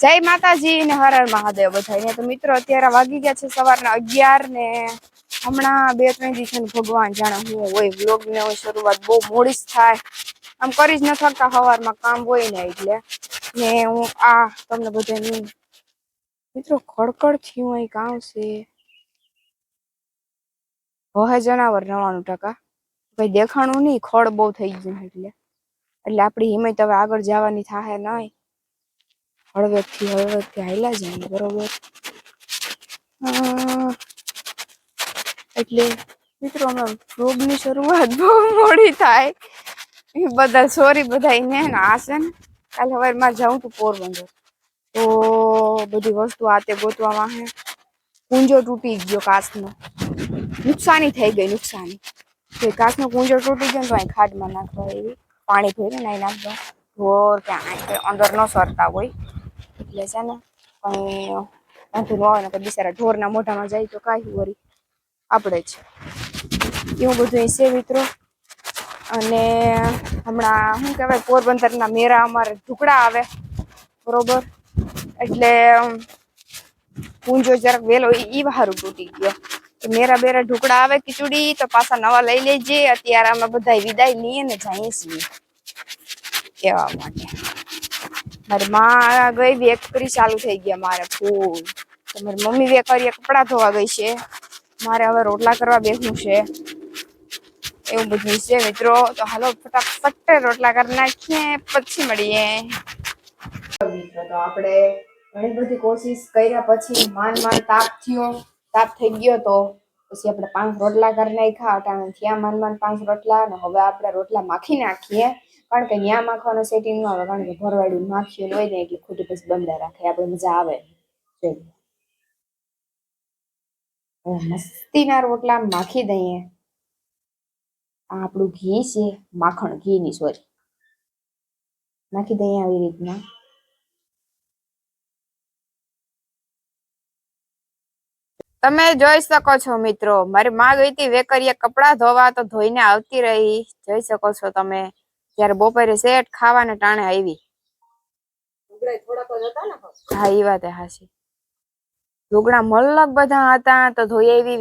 જય માતાજી ને હર હર મહાદેવ બધાને તો મિત્રો, અત્યારે વાગી ગયા છે સવારના અગિયાર ને હમણાં બે ત્રણ દિવસ ભગવાન જાણે હું હોય વ્લોગ ને હોય, શરૂઆત બહુ મોડી જ થાય. આમ કરી જ ન થકતા સવારમાં કામ હોય ને એટલે. ને હું આ તમને બધાની મિત્રો, ખડખડ થયું અહીં કામ છે. હવે જનાવર નવાણું ટકા. કઈ દેખાણું નહીં, ખડ બહુ થઈ ગયું એટલે. એટલે આપણી હિંમત હવે આગળ જવાની થાય નહીં. હળવેકથી થી હાલ્યા જાય બરોબર? એટલે મિત્રો, અમે vlog શરૂઆત બહુ મોડી થાય. એ બધા સોરી બધા ને ને, કાલે સવારમાં જાઉં તું પોરબંદર. તો બધી વસ્તુ આ તે ગોતવામાં હે. કુંજો તૂટી ગયો કાચનો. નુકસાની થઈ ગઈ, નુકસાની. તો કાચનો કુંજો તૂટી ગયો તો અહીં ખાડમાં નાખવા એવી પાણી ભરીને અહીં નાખવા. ઢોર કે અંદર ન સરતા હોય. એટલે છે ને કઈ વાંધો ન આવે ને કે બિચારા ઢોરના મોઢામાં જાય તો કાંઈ વરી આપણે જ. એવું બધું છે મિત્રો. અને હમણાં શું કહેવાય, પોરબંદરના મેરા અમારે ઢુકડા આવે. બરોબર? એટલે પૂંજો જરાક વેલો ઈ વારું તૂટી ગયો. તો મેરા બેરા ઢુકડા આવે ખીચડી, તો પાછા નવા લઈ લેજે. અત્યારે અમે બધા વિદાય લઈએ ને જઈએ છીએ કહેવા માટે. મારી માં ગઈ વેકરી ચાલુ થઈ ગયા મારે ફૂલ. મારી મમ્મી વેકરીએ કપડાં ધોવા ગઈ છે. મારે હવે રોટલા કરવા બેસવું છે. એવું બધું છે મિત્રો. તો હાલો ફટાફટ રોટલા કરી નાખીએ, પછી મળીએ. તો આપણે ઘણી બધી કોશિશ કર્યા પછી માન માન તાપ થયો. તાપ થઈ ગયો તો પછી આપણે પાંચ રોટલા કરી નાખ્યા. અટાણે ત્યાં માન માન પાંચ રોટલા. અને હવે આપણે રોટલા માખી નાખીએ. કારણ કે ત્યાં માખવાનો સેટિંગ ન આવે, કારણ કે ભરવાડું માખ્યું હોય ને એટલે ખોટી પછી બંધા રાખે. આપણે મજા આવે. મસ્તીના રોટલા માખી દઈએ. આ આપણું ઘી છે, માખણ ઘીની સોરી નાખી દઈએ આવી રીતના. તમે જોઈ શકો છો મિત્રો, મારી માં ગઈ હતી વેકરીએ કપડા ધોવા તો ધોઈને આવતી રહી. જોઈ શકો છો તમે. ત્યારે બપોરે શેઠ ખાવાને ટાણે આવી. હા એ વાત હાસી લુગડા મલક બધા હતા તો ધોઈ આવી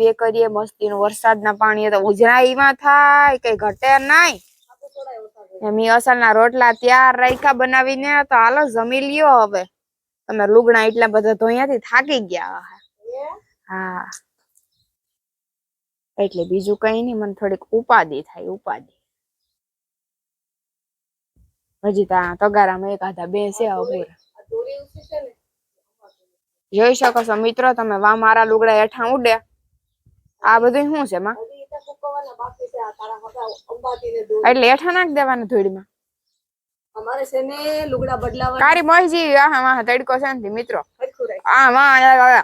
મસ્તી નું વરસાદના પાણી તો ઉજળા એમાં થાય કઈ ઘટે નહીં એમ અસલના રોટલા ત્યાર રાખ્યા બનાવીને તો હાલો જમી લ્યો હવે. તમે લુગડા એટલા બધા ધોયાથી થાકી ગયા. હા? એટલે બીજું કઈ નહીં મને થોડીક ઉપાધિ થાય ઉપાધિ. હજી તા તગારામાં એક આધા બે છે અપૂરા જોઈ શકો છો મિત્રો તમે વા મારા લુગડા હેઠા ઉડે. આ બધું શું છે માં? એટલે હેઠા નાખ દેવાના ધૂળમાં. અમારે છે ને લુગડા બદલાવા કારી મોહજી આહ વાહ તડકો છે ને મિત્રો. આ વાહ આ આયા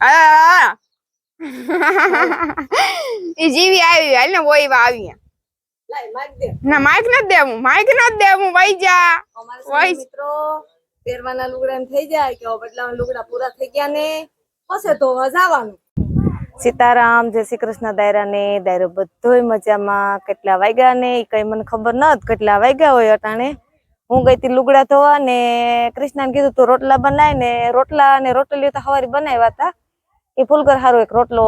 આયા ઈ જીવી આવી હાલ ને વા આવી ના માઇક નથી દેવું માઇક નથી દેવું વહી જા. વહી છે મિત્રો પહેરવાના લુગડા થઈ જાય કે બદલાવાના લુગડા પૂરા થઈ ગયા ને હશે તો હજાવાનું સીતારામ જય શ્રી કૃષ્ણ દાયરા ને દાયરો બધોય મજામાં. કેટલા વાગ્યા ને એ કઈ મને ખબર ન કેટલા વાગ્યા હોય અટાણે. હું ગઈ તી લુગડા ધોવા ને કૃષ્ણાને કીધું તું રોટલા બનાય ને રોટલા ને રોટલીઓ તો સવારે બનાવ્યા હતા. એ ફૂલકર હારું એક રોટલો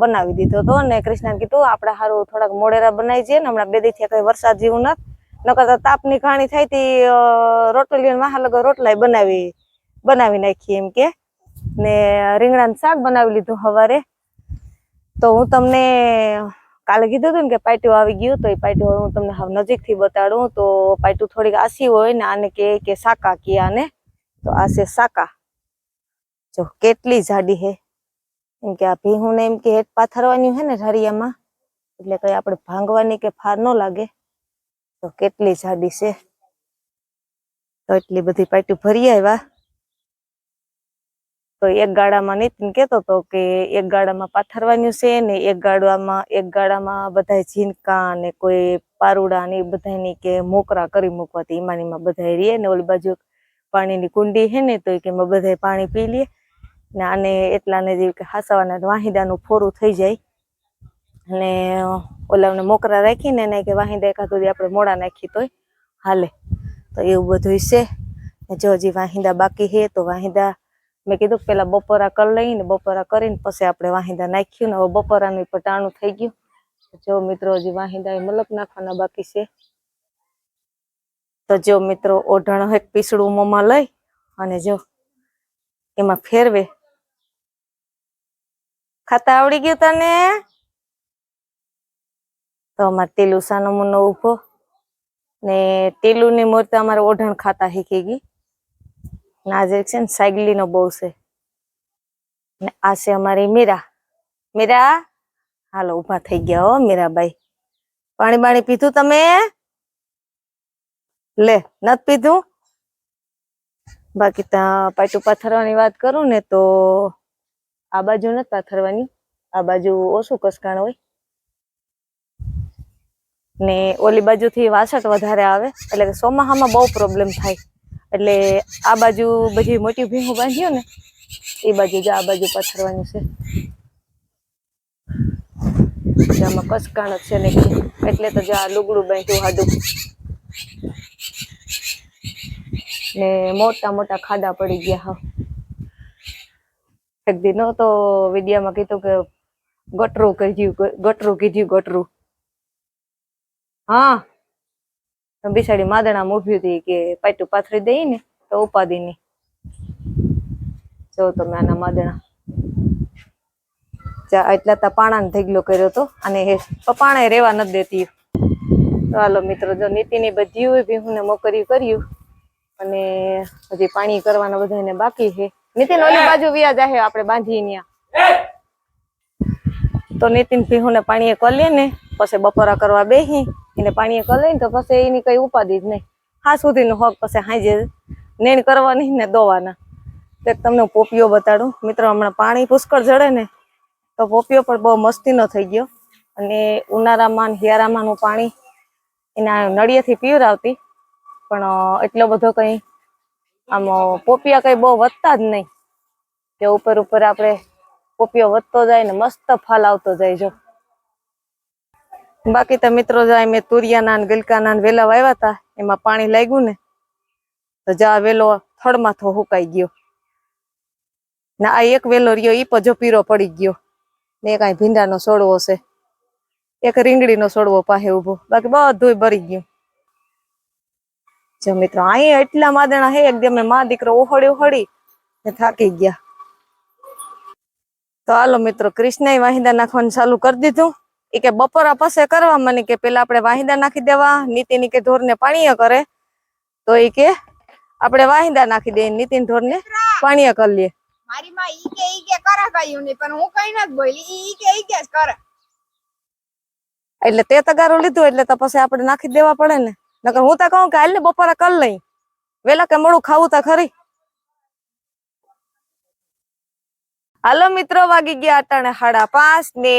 બનાવી દીધો હતો અને કૃષ્ણાને કીધું, આપણે હારું થોડાક મોડેરા બનાવી છે ને, હમણાં બે દીથી કઈ વરસાદ જેવું નથી. નકર તો તાપની ઘાણી થાય તી રોટલીઓ વાહા રોટલા બનાવી બનાવી નાખી એમ કે. ને રીંગણાનું શાક બનાવી લીધું સવારે તો હું તમને કાલે કીધું હતું કે પાટ્યું આવી ગયું તો એ પાટ્યું હું તમને હવે નજીકથી બતાડું. તો પાટ્યું થોડીક આસી હોય ને આને કે કે સાકા કે આને તો આ છે સાકા. જો, કેટલી જાડી હે. એમ કે આ ભીહું ને એમ કે હેઠ પાથરવાની હે ને ઢાળિયામાં એટલે કઈ આપણે ભાંગવાની કે ફાર ન લાગે. તો કેટલી જાડી છે. તો એટલી બધી પાટી ભરી આવ્યા તો એક ગાડામાં નીતિન કેતો તો કે એક ગાડામાં પાથરવાનું છે ને એક ગાડામાં એક ગાડામાં બધા ઝીનકા ને કોઈ પારુડા ને બધાની કે મોકરા કરી મૂકવાથી ઈમાનીમાં બધા રે ને ઓલી બાજુ પાણીની કુંડી હે ને તો કે બધા પાણી પી લે. ને આને એટલાને જેવી કે હાસાવાના વાહિદાનું ફોરું થઈ જાય. અને ઓલાને મોકરા રાખીને એને કે વાહિદા એકાદ આપણે મોડા નાખી તોય હાલે. તો એવું બધું છે. જો હજી વાહિંદા બાકી હે તો વાહિંદા, મેં કીધું કે પહેલાં બપોરા કરી લઈને, બપોરા કરીને પછી આપણે વાહિંદા નાખ્યું ને હવે બપોરાનું પટાણું થઈ ગયું. જો મિત્રો, હજી વાહિંદા એ મલક નાખવાના બાકી છે. તો જો મિત્રો, ઓઢણ એક પીસડું મોંમાં લઈ અને જો એમાં ફેરવે ખાતા આવડી ગયું તને? તો અમારે ટીલું સાનો મુનો ઊભો ને તેલુની મૂર્તિ અમારે ઓઢણ ખાતા શીખી ગઈ. ને આજે છે ને સાયગલીનો બહુ છે. ને આ છે અમારી મીરા. મીરા? હાલો ઊભા થઈ ગયા હો મીરાબાઈ. પાણી બાણી પીધું તમે? લે નત પીધું? બાકી ત્યાં પાટું પાથરવાની વાત કરું ને તો આ બાજુ નથી પાથરવાની આ બાજુ ઓછું કસકાણ હોય. ને ઓલી બાજુથી વાસટ વધારે આવે. એટલે કે ચોમાસામાં બહુ પ્રોબ્લેમ થાય. એટલે આ બાજુ બધી મોટી ભીંગું બાંધ્યું ને, એ બાજુ જ આ બાજુ પાથરવાની છે. આમાં કસકાણ જ છે ને એટલે તો જો આ લુગડું બાંધ્યું હાડું. ને મોટા મોટા ખાડા પડી ગયા હા. એક દી તો કીધું કે ગટરું કીધું ગટરું કીધું, ગટરું. હા. બિસાડી માદણા ઊભી હતી કે પાટું પાથરી દઈ ને તો ઉપાદી જો તમે આના માદણા. એટલા તા પાણાને ઢગલો કર્યો તો અને એ પાણે રેવા નથી દેતી. ચાલો મિત્રો, જો નીતિની બધી ભીહું ને મોકર્યું કર્યું. અને હજી પાણી કરવાના બધાને બાકી છે. નીતિન ઓલી બાજુ વ્યાજ જાહે આપણે બાંધી ન્યા. તો નીતિન ભીહું ને પાણીએ કરીએ ને પછી બપોરા કરવા બેહી એને પાણીએ કરી લઈને તો પછી એની કઈ ઉપાધિ જ નહીં. હા સુધીનું હક પછી હાજે નેણ કરવાની ને દોવાના. તો તમને પોપિયો બતાડું. મિત્રો હમણાં પાણી પુષ્કળ જડે ને તો પોપિયો પણ બહુ મસ્તીનો થઈ ગયો. અને ઉનાળામાં ને હિયારામાં નું પાણી એના નળિયેથી પીવરાવતી. પણ એટલો બધો કઈ આમ પોપિયા કઈ બહુ વધતા જ નહીં. તે ઉપર ઉપર આપણે પોપિયો વધતો જાય ને મસ્ત ફાલ આવતો જાય જો. બાકી તો મિત્રો જાય મેં તુરિયાના ને ગલકાના ને વેલા વાવ્યા હતા એમાં પાણી લાગ્યું ને, તો જા વેલો થડમાં થો હુકાઈ ગયો. ને આ એક વેલો રહ્યો, ઈ પજો પીરો પડી ગયો. ને કાંઈ ભીંડાનો સોડવો છે. એક રીંગણીનો સોડવો પાસે ઊભો બાકી બધું ભરી ગયું. જો મિત્રો અહીંયા એટલા માદણા હે એકદમ ને મા દીકરો ઓહળી ઓહળી ને થાકી ગયા. તો હાલો મિત્રો કૃષ્ણએ વાહિંદા નાખવાનું ચાલુ કરી દીધું. એ કે બપોરા પાસે કરવા મને કે પેલા આપણે વાહિંદા નાખી દેવા નીતિની કે ઢોરને પાણીએ કરે. તો એ કે આપણે વાહિંદા નાખી દઈએ નીતિન ઢોરને પાણીએ કરી લઈએ મારી માં ઈ કે ઈ કે કરે કયું નહીં પણ હું કઈ નથી બોલી. ઈ ઈ કે ઈ કે જ કરે. એટલે તે તગારું લીધું એટલે તો પછી આપણે નાખી દેવા પડે ને. નકર હું તો કહું કે હાલ ને બપોરે કર લઈ. વેલા કે મોડું ખાવું તા ખરી. હાલો મિત્રો, વાગી ગયા અટાણે સાડા પાંચ ને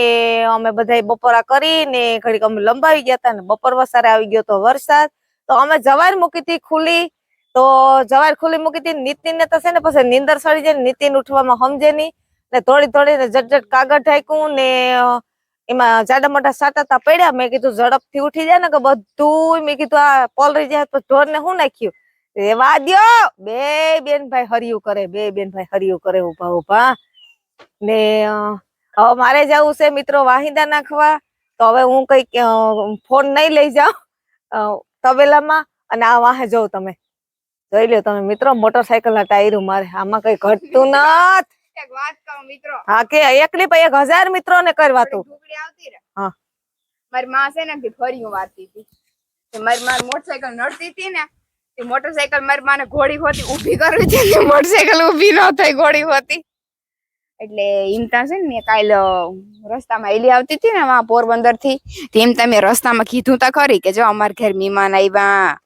અમે બધા બપોરા કરી ને ઘડીક અમે લંબાવી ગયા હતા ને બપોર વસારે આવી ગયો તો વરસાદ. તો અમે જવાર મૂકી હતી ખુલ્લી. તો જવાર ખુલ્લી મૂકી હતી નીતિન ને તો ને પછી નીંદર સડી જાય નીતિન ઉઠવામાં સમજે નહીં ને થોડી થોડી ને જટ જટ કાગળ ઢાંક્યું ને એમાં જાડા મોટા સાટાતા પડ્યા. મેં કીધું ઝડપથી ઉઠી જાય ને કે બધું મેં કીધું આ પોલરી જાય તો ઢોર ને શું નાખ્યું રેવા દ્યો! બે બેન ભાઈ હરિયું કરે, બે બેન ભાઈ હરિયું કરે ઊભા ઊભા. ને હવે મારે જવું છે મિત્રો વાહિંદા નાખવા. તો હવે હું કંઈક ફોન નહીં લઈ જાઉં તબેલામાં. અને આ વાહે જવું તમે. જોઈ લ્યો તમે મિત્રો મોટરસાયકલ ના ટાયરું મારે. આમાં કઈ ઘટતું નથ. એક વાત કહું મિત્રો. હા કે એકલી પછી એક હજાર મિત્રો ને કરવા તું ઢુકડી આવતી રે હા. મારી માં છે ને કે ફરી વાતી હતી. મારી માં મોટરસાયકલ નડતી હતી ને એ મોટરસાયકલ મારી માને ઘોડી હોતી ઊભી કરવી છે ને મોટરસાયકલ ઊભી ન થઈ ઘોડી હોતી. એટલે હિમતા છે ને મેં કાલ રસ્તામાં એલી આવતી હતી ને વાં પોરબંદરથી તેમ તમે રસ્તામાં કીધું તા ખરી કે જો અમારા ઘેર મહેમાન આવ્યા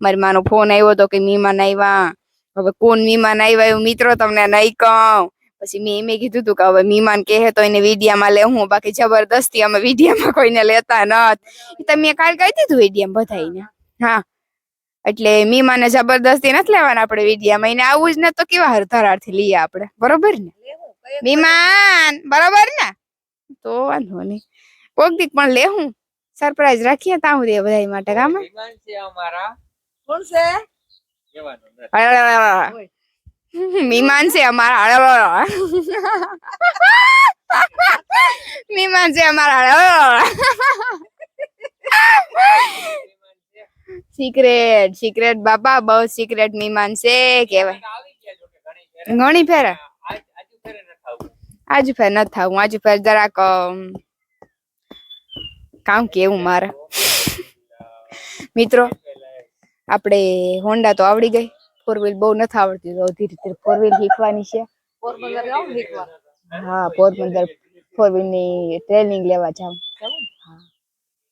મારી માનો ફોન આવ્યો તો કે મહેમાન આવ્યા હવે કોણ મહેમાન આવ્યા એવું મિત્રો તમને નહીં કહું. પછી મેં એમે કીધું તું કે હવે મીમાન કહે તો એને વિડિયામાં લેવું બાકી જબરદસ્તી અમે વિડિયામાં કોઈને લેતા ન તમે કાલ કહી દીધું વિડિયામાં બધાઈને હા. એટલે મીમાને જબરદસ્તી નથી લેવાના આપણે વિડિયામાં. એને આવું જ ને તો કેવા હરધરાથી લઈએ આપણે. બરોબર ને? મીમાન બરોબર ને? તો વાંધો નહીં. કોક દીક પણ લેવું સરપ્રાઈઝ રાખીએ ત્યાં સુધી બધા માટે કામ છે અમારા. કોણ છે? મીમાન છે અમારા મીમાન છે અમારા સિક્રેટ સિક્રેટ બાપા બહુ સિક્રેટ મીમાન છે કેવાય ઘણી ફેર આજુ ફેર નથી થાવું આજુ ફેર જરાક અમ, કામ કેવું મારે મિત્રો આપણે હોન્ડા તો આવડી ગઈ। ફોર વ્હીલ બહુ નથી આવડતી તો ધીરે ધીરે ફોર વ્હીલ શીખવાની છે. હા પોરબંદર ફોર વ્હીલની ટ્રેનિંગ લેવા જાઉં.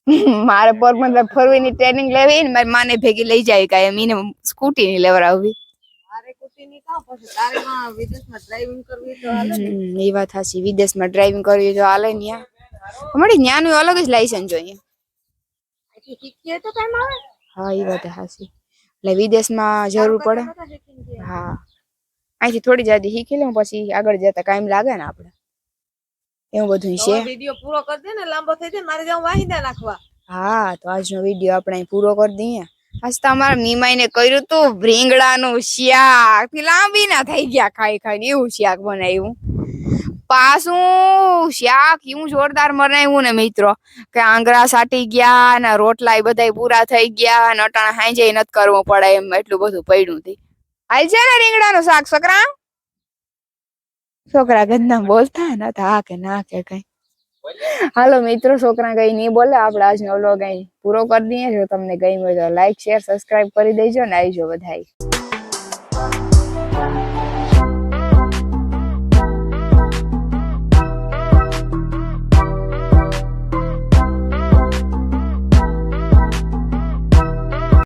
મારે પોરબંદર ફોર વ્હીલની ટ્રેનિંગ લેવી ને મારી માને ભેગી લઈ જાય કાંઈ એને સ્કૂટી ની લેવડાવવી એ વાત હાસી વિદેશમાં ડ્રાઇવિંગ કરવી તો હાલે ને અમારે અલગ જ લાયસન્સ જોઈએ. હા એ વાત હાચી. એટલે વિદેશમાં જરૂર પડે. હા. અહીંથી થોડી જાદી શીખી લઉં પછી આગળ જતા કાયમ લાગે ને આપણે એવું બધું છે. વીડિયો પૂરો કરી દે ને લાંબો થઈ જાય મારે જાઉં વાહિંદા નાખવા. હા તો આજનો વીડિયો આપણે પૂરો કરી દઈએ. આજ તો અમારા મીમાઈને કર્યું તું ભીંગડાનું શાક. લાંબી ના થઈ ગયા ખાઈ ખાઈ એવું શાક બનાવ્યું. પાછું શાક એવું જોરદાર મનાવ્યું ને મિત્રો. કે આંગળા સાટી ગયા ને રોટલા બધા પૂરા થઈ ગયા ને અટાણા હાંજે નથી કરવું પડે એમ એટલું બધું પડ્યું હતી હાલ છે ને રીંગણાનું શાક, છોકરા? છોકરા ગંદા બોલતા ને હા કે ના કે કઈ. હાલો મિત્રો, છોકરા કઈ નહીં બોલે. આપણે આજનો વ્લોગ અહીં પૂરો કરી દઈએ. જો તમને ગમ્યો હોય તો લાઈક, શેર સબસ્ક્રાઇબ કરી દેજો ને આવજો બધાય.